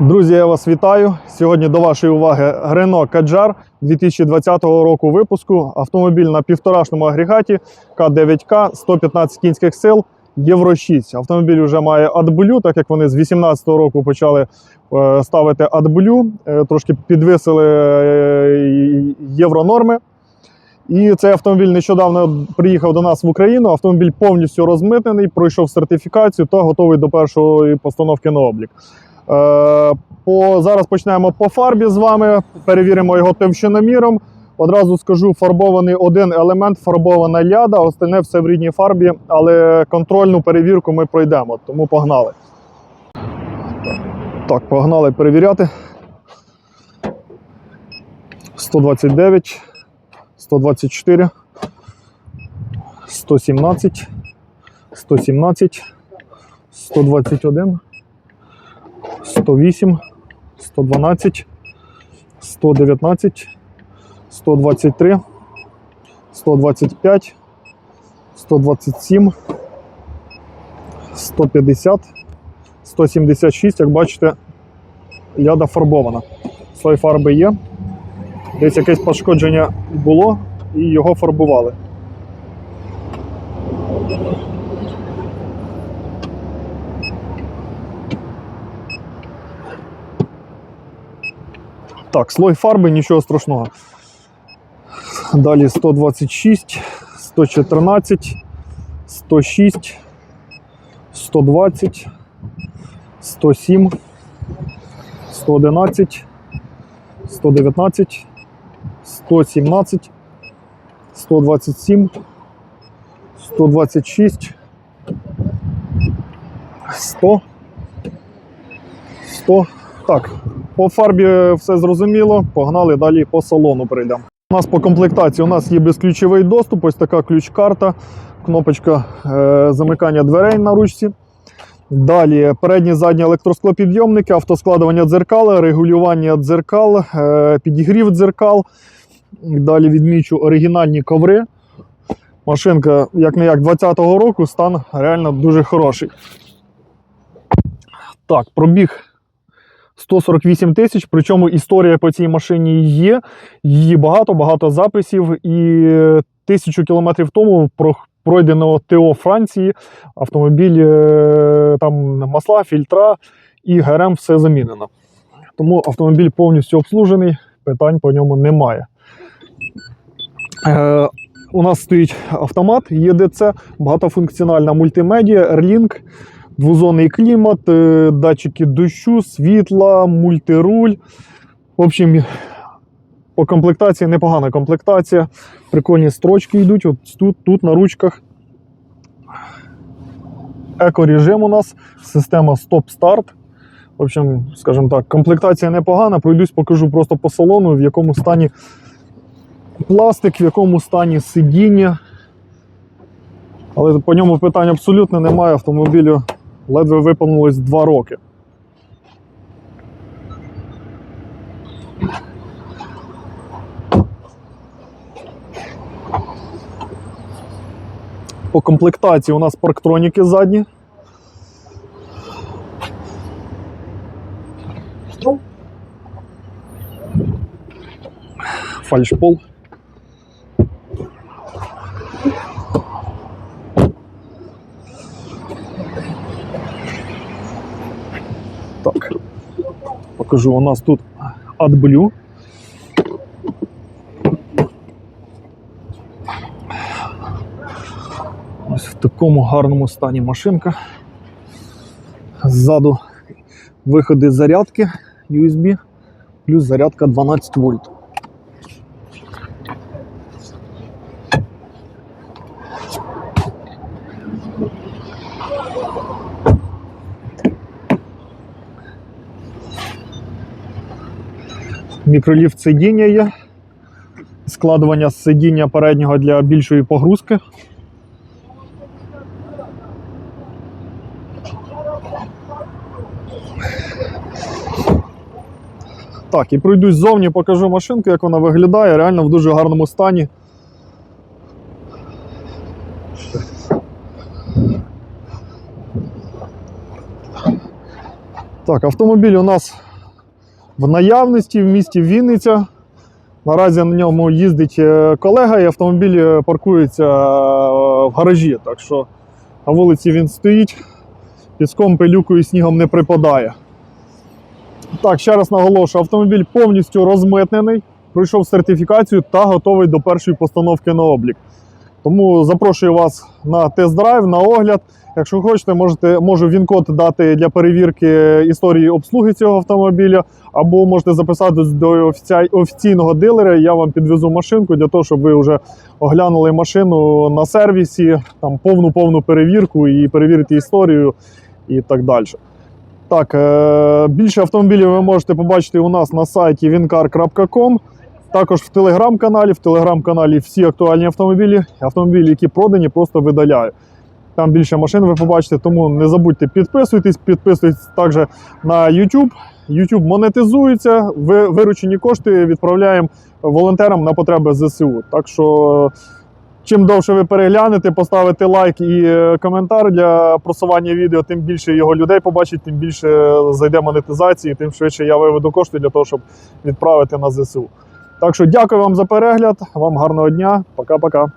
Друзі, я вас вітаю. Сьогодні до вашої уваги Renault Kadjar 2020 року випуску. Автомобіль на півторашному агрегаті К9К 115 кінських сил Євро 6. Автомобіль вже має AdBlue, так як вони з 2018 року почали е, ставити AdBlue, е, трошки підвисили е, євронорми. І цей автомобіль нещодавно приїхав до нас в Україну. Автомобіль повністю розмитнений, пройшов сертифікацію та готовий до першої постановки на облік. Е, По, зараз почнемо по фарбі з вами, перевіримо його товщиноміром. Одразу скажу, фарбований один елемент, фарбована ляда, остальне все в рідній фарбі, але контрольну перевірку ми пройдемо, тому погнали. Так, погнали перевіряти. 129, 124, 117, 117, 121. 108, 112, 119, 123, 125, 127, 150, 176. Як бачите, ляда фарбована. Слой фарби є. Десь якесь пошкодження було і його фарбували. Так, слой фарби, нічого страшного. Далі 126, 114, 106, 120, 107, 111, 119, 117, 127, 126, 100, 100. Так, по фарбі все зрозуміло. Погнали далі по салону перейдемо. У нас по комплектації у нас є безключовий доступ, ось така ключ-карта, кнопочка е, замикання дверей на ручці. Далі передні задні електросклопідйомники, автоскладування дзеркала, регулювання дзеркал, е, підігрів дзеркал. Далі відмічу оригінальні коври. Машинка, як не як 20-го року, стан реально дуже хороший. Так, пробіг 148 тисяч, причому історія по цій машині є. Її багато, багато записів. І тисячу кілометрів тому пройдено ТО Франції. Автомобіль, е, там масла, фільтра і ГРМ все замінено. Тому автомобіль повністю обслужений, питань по ньому немає. Е, у нас стоїть автомат ЄДЦ, багатофункціональна мультимедіа, Airlink, двозонний клімат, е, датчики дощу, світла, мультируль. В общем, по комплектації непогана комплектація. Прикольні строчки йдуть. От тут, тут на ручках. Еко-режим у нас, система стоп-старт. В общем, скажімо так, комплектація непогана. Пройдусь, покажу просто по салону, в якому стані пластик, в якому стані сидіння. Але по ньому питань абсолютно немає. Автомобілю ледве виповнилось 2 роки. По комплектації у нас парктроніки задні. Фальшпол. Так. Покажу, у нас тут AdBlue. Ось в такому гарному стані машинка. Ззаду виходи зарядки USB, плюс зарядка 12 вольт. Мікроліфт сидіння є. Складування сидіння переднього для більшої погрузки. Так, і пройдусь ззовні, покажу машинку, як вона виглядає. Реально в дуже гарному стані. Так, автомобіль у нас в наявності в місті Вінниця. Наразі на ньому їздить е, колега, і автомобіль е, паркується е, в гаражі. Так що на вулиці він стоїть, піском, пилюкою снігом не припадає. Так, ще раз наголошую, автомобіль повністю розмитнений, пройшов сертифікацію та готовий до першої постановки на облік. Тому запрошую вас на тест-драйв, на огляд. Якщо хочете, можете, можу він-код дати для перевірки історії обслуги цього автомобіля, або можете записатись до офіційного дилера. Я вам підвезу машинку для того, щоб ви вже оглянули машину на сервісі, там повну повну перевірку і перевірити історію і так далі. Так, е- більше автомобілів ви можете побачити у нас на сайті wincar.com. Також в телеграм-каналі. В телеграм-каналі всі актуальні автомобілі. Автомобілі, які продані, просто видаляю. Там більше машин ви побачите, тому не забудьте підписуйтесь, підписуйтесь також на YouTube. YouTube монетизується, ви, виручені кошти відправляємо волонтерам на потреби ЗСУ. Так що, чим довше ви переглянете, поставите лайк і е, коментар для просування відео, тим більше його людей побачить, тим більше зайде монетизації, тим швидше я виведу кошти для того, щоб відправити на ЗСУ. Так що дякую вам за перегляд, вам гарного дня, пока-пока.